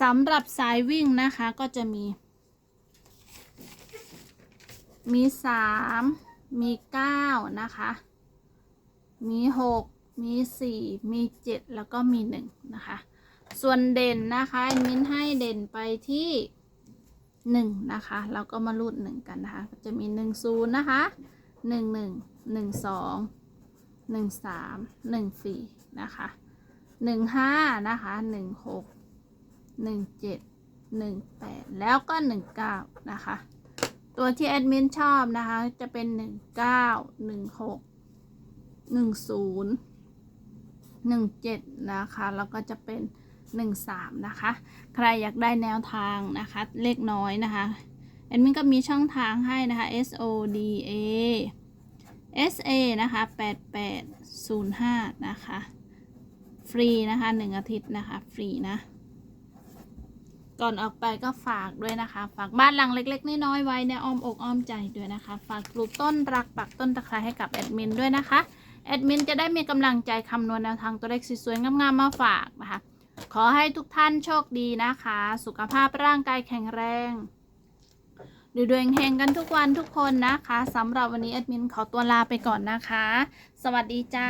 สำหรับสายวิ่งนะคะก็จะมี มีสามมีเก้านะคะ มีหกมีสี่มีเจ็ดแล้วก็มีหนึ่งนะคะ ส่วนเด่นนะคะมินให้เด่นไปที่หนึ่งนะคะเราก็มารูดหนึ่งกันนะคะ จะมีหนึ่งศูนย์นะคะหนึ่งหนึ่งหนึ่งสองหนึ่งสามหนึ่งสี่นะคะหนึ่งห้านะคะหนึ่งหก หนึ่งเจ็ดหนึ่งแปดแล้วก็หนึ่งเก้านะคะ ตัวที่แอดมินชอบนะคะ จะเป็นหนึ่งเก้าหนึ่งหกหนึ่งศูนย์หนึ่งเจ็ดนะคะ แล้วก็จะเป็นหนึ่งสามนะคะ ใครอยากได้แนวทางนะคะ เลขน้อยนะคะแอดมินก็มีช่องทางให้นะคะ S O D A S A นะคะแปดแปดศูนย์ห้านะคะ ฟรีนะคะหนึ่งอาทิตย์นะคะ ฟรีนะ ก่อนออกไปก็ฝากด้วยนะคะ ฝากบ้านหลังเล็ก ๆน้อยๆไว้ในอ้อมอกอ้อมใจด้วยนะคะ ฝากปลูกต้นรักปักต้นตะไคร้ให้กับแอดมินด้วยนะคะ แอดมินจะได้มีกำลังใจคำนวณแนวทางตัวเลขสวยๆงามๆมาฝากนะคะ ขอให้ทุกท่านโชคดีนะคะ สุขภาพร่างกายแข็งแรงดูดวงเฮงกันทุกวันทุกคนนะคะสำหรับวันนี้แอดมินขอตัวลาไปก่อนนะคะ สวัสดีจ้า